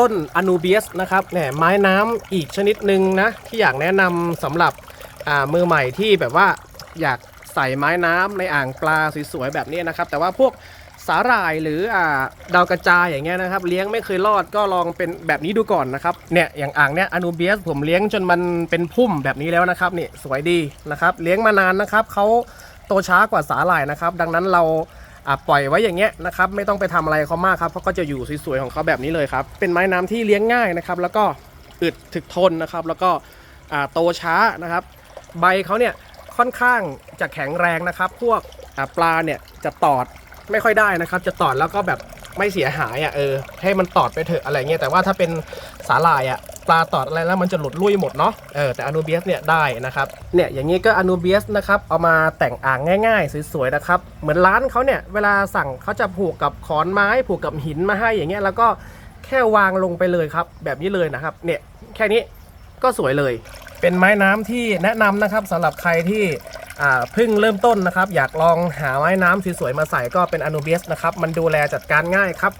ต้นอนูเบียสนะครับเนี่ยไม้น้ำอีกชนิดหนึ่งนะ ที่อยากแนะนำสำหรับมือใหม่ที่แบบว่าอยากใส่ไม้น้ำในอ่างปลาสวยๆแบบนี้นะครับ แต่ว่าพวกสาหร่ายหรืออาดาวกระจายอย่างเงี้ยนะครับ เลี้ยงไม่เคยรอดก็ลองเป็นแบบนี้ดูก่อนนะครับเนี่ยอย่างอ่างเนี้ยอนูเบียสผมเลี้ยงจนมันเป็นพุ่มแบบนี้แล้วนะครับนี่สวยดีนะครับ เลี้ยงมานานนะครับเขาโตช้ากว่าสาหร่ายนะครับ ดังนั้นเรา อะปล่อยไว้อย่างเงี้ยนะครับไม่ต้องไปทำอะไรเขามากครับเขาก็จะอยู่สวยๆของเขาแบบนี้เลยครับ เป็นไม้น้ำที่เลี้ยงง่ายนะครับ แล้วก็อึดถึกทนนะครับ แล้วก็อ่าโตช้านะครับ ใบเขาเนี่ยค่อนข้างจะแข็งแรงนะครับ พวกปลาเนี่ยจะตอดไม่ค่อยได้นะครับ จะตอดแล้วก็แบบไม่เสียหายอะเออให้มันตอดไปเถอะอะไรเงี้ยแต่ว่าถ้าเป็นสาหร่ายอะ ปลาตอดอะไรแล้วมันจะหลุดลุ่ยหมดเนาะเออแต่อนูเบียสเนี่ยได้นะครับเนี่ยอย่างนี้ก็อนูเบียสนะครับเอามาแต่งอ่างง่ายๆ สวยๆนะครับเหมือนร้านเขาเนี่ยเวลาสั่งเขาจะผูกกับขอนไม้ ผูกกับหินมาให้อย่างเงี้ยแล้วก็แค่วางลงไปเลยครับ แบบนี้เลยนะครับเนี่ยแค่นี้ก็สวยเลย เป็นไม้น้ำที่แนะนำนะครับสำหรับใครที่เพิ่งเริ่มต้นนะครับ อยากลองหาไม้น้ำสวยๆมาใส่ก็เป็นอนูเบียสนะครับมันดูแลจัดการง่ายครับ